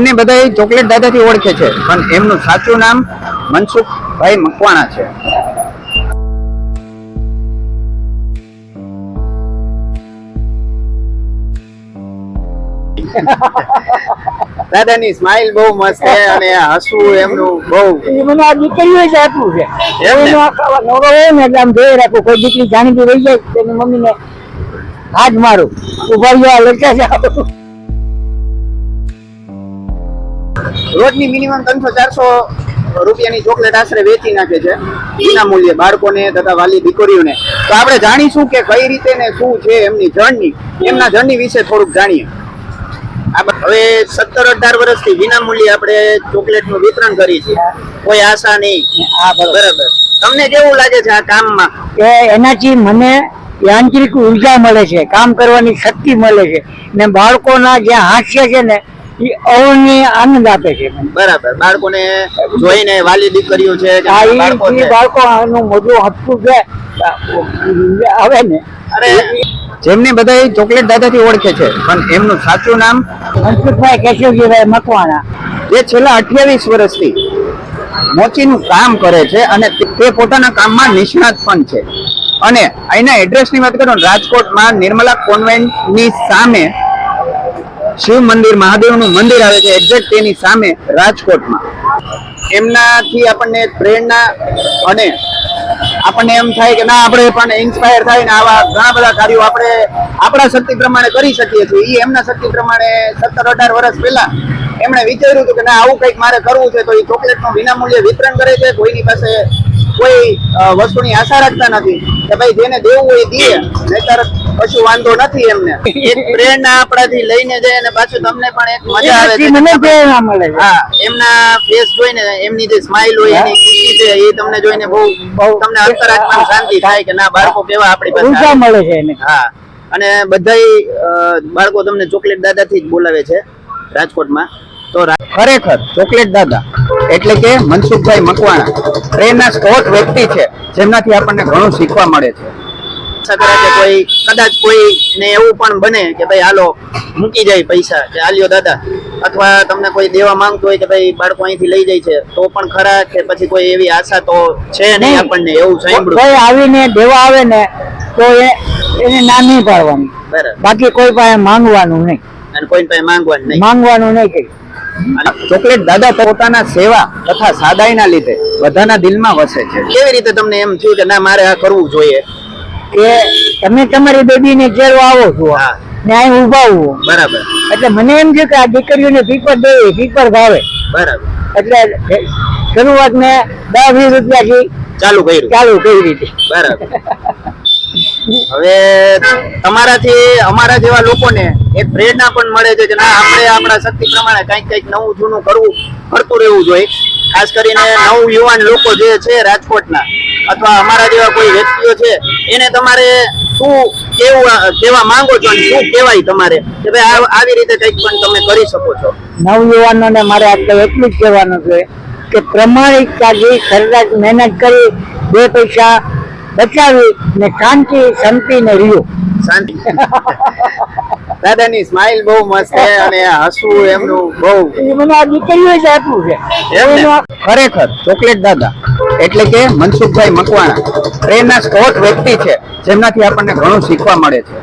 જેમને બધા ચોકલેટ દાદાથી ઓળખે છે. પણ એમનું સાચું નામ મનસુખભાઈ મકવાણા છે. દાદાની સ્માઇલ બહુ મસ્ત છે અને હસવું એમનું બહુ મને આ દીકરીઓ જ આપ્યું છે. એમ ને? એનો આ નવરો હોય ને એટલે આમ જોઈ રાખું કોઈ દીકરી જાણીતી રહી જાય તેની મમ્મીને હાથ મારું. ઊભા જવા લડતા જાઓ રોજની મિનિમમ ત્રણસો ચારસો રૂપિયાની ચોકલેટ આશરે વેચી નાખે છે. વિના મૂલ્યે બાળકોને તથા વાલી દીકરીઓને. તો આપણે જાણીશું કે કઈ રીતે ને શું છે એમની જર્ની એમના જર્ની વિશે થોડુંક જાણીએ. હવે સત્તર અઢાર વર્ષથી વિના મૂલ્યે આપણે ચોકલેટનું વિતરણ કરીએ છીએ. કોઈ આશા નહીં. હા બરોબર. તમને કેવું લાગે છે આ કામમાં? કે એનાથી મને યાંત્રિક ઊર્જા મળે છે. કામ કરવાની શક્તિ મળે છે. ને બાળકોના જે હાસ્ય છે ને એ અવર્ણનીય આનંદ આપે છે. બરાબર. બાળકોને જોઈને વાલી દીકરીઓ છે બાળકો આનું મોઢું ને. અરે જેમને બધા ચોકલેટ દાદાથી ઓળખે છે પણ એમનું સાચું નામ? મનસુખભાઈ કેશવજીભાઈ મકવાણા. જે છેલ્લા અઠ્યાવીસ વર્ષથી મોચીનું કામ કરે છે અને તે- તે પોતાના કામમાં નિષ્ણાત પણ છે. અને અહીંના એડ્રેસની વાત કરો રાજકોટમાં નિર્મલા કોન્વેન્ટની સામે શિવ મંદિર, મહાદેવનું મંદિર આવે છે એક્ઝેક્ટ તેની સામે રાજકોટમાં. એમનાથી આપણને પ્રેરણા અને આપણને એમ થાય કે ના, આપણે પણ ઇન્સ્પાયર થાય ને આવા ઘણા બધા કાર્યો આપણે આપણા શક્તિ પ્રમાણે કરી શકીએ છીએ. એ એમના શક્તિ પ્રમાણે સત્તર અઢાર વર્ષ પહેલા એમણે વિચાર્યું હતું કે ના, આવું કંઈક મારે કરવું છે તો એ ચોકલેટનું વિનામૂલ્યે વિતરણ કરે છે. કોઈની પાસે કોઈ વસ્તુની આશા રાખતા નથી કે ભાઈ જેને દેવું હોય એ દે, નહીતર કશું વાંધો નથી એમને. એક પ્રેરણા આપણાથી લઈને જાય અને પાછું તમને પણ એક મજા આવે છે મને પ્રેરણા મળે હા એમના ફેસ જોઈને એમની જે સ્માઈલ હોય એની ખુશી છે એ તમને જોઈને બહુ તમને અંતરાત્માને શાંતિ થાય કે ના બાળકો કેવા આપણી પાસે મળે છે એને. હા અને બધાય બાળકો તમને ચોકલેટ દાદાથી જ બોલાવે છે રાજકોટમાં. તો ખરેખર ચોકલેટ દાદા એટલે કે મનસુખભાઈ મકવાણા પ્રેરણા સ્પોટ વ્યક્તિ છે જેમનાથી આપણને ઘણું શીખવા મળે છે. આશા કરે કે કોઈ કદાચ કોઈને એવું પણ બને કે ભાઈ હાલો મૂકી જાય પૈસા કે હાલ્યો દાદા. અથવા તમને કોઈ દેવા માંગતો હોય કે ભાઈ બાળકો અહીંથી લઈ જાય છે તો પણ ખરા કે પછી કોઈ એવી આશા તો છે નહીં. આપણને એવું સાંભળ્યું? કોઈ આવીને દેવા આવે ને તો એ એને ના નહીં પાડવાનું બાકી કોઈ પાસે માંગવાનું નહીં. અને કોઈ પાસે માંગવાનું નહીં? માંગવાનું નહીં કઈ. અને ચોકલેટ દાદા પોતાના સેવા તથા સાદાઈના લીધે બધાના દિલમાં વસે છે. કેવી રીતે તમને એમ થયું કે ના મારે આ કરવું જોઈએ? કે તમે તમારી બેબીને ઘેરવા આવો છો. હા. ને અહીં ઊભા હોવો બરાબર. એટલે મને એમ છે કે આ દીકરીઓને પીપર દેવી પીપર ભાવે. બરાબર. એટલે શરૂઆત મેં દસ વીસ રૂપિયાથી ચાલુ કર્યું. ચાલુ કરી દીધી બરાબર. હવે તમારાથી અમારા જેવા લોકોને એક પ્રેરણા પણ મળે છે કે ના, આપણે આપણા શક્તિ પ્રમાણે કંઈક કંઈક નવું જૂનું કરવું, કરતું રહેવું જોઈએ. ખાસ કરીને નવ યુવાન લોકો જે છે રાજકોટના, અથવા અમારા જેવા કોઈ વ્યક્તિઓ છે, એને તમારે શું કેવું કહેવા માંગો છો અને શું કહેવાય તમારે? કે ભાઈ આવી રીતે કંઈક પણ તમે કરી શકો છો. નવયુવાનોને મારે આટલે એટલું જ કહેવાનું છે કે પ્રમાણિકતાથી સરેરાશ મહેનત કરી, બે પૈસા બચાવી ને શાંતિ સંતિ ને રહ્યો શાંતિ. દાદાની સ્માઇલ બહુ મસ્ત છે અને હસવું એમનું બહુ મને આ દીકરીઓ જ આપ્યું છે. એમ ને? ખરેખર ચોકલેટ દાદા. એટલે કે મનસુખભાઈ મકવાણા. પ્રેરણા સ્પોટ વ્યક્તિ છે. જેમનાથી આપણને ઘણું શીખવા મળે છે.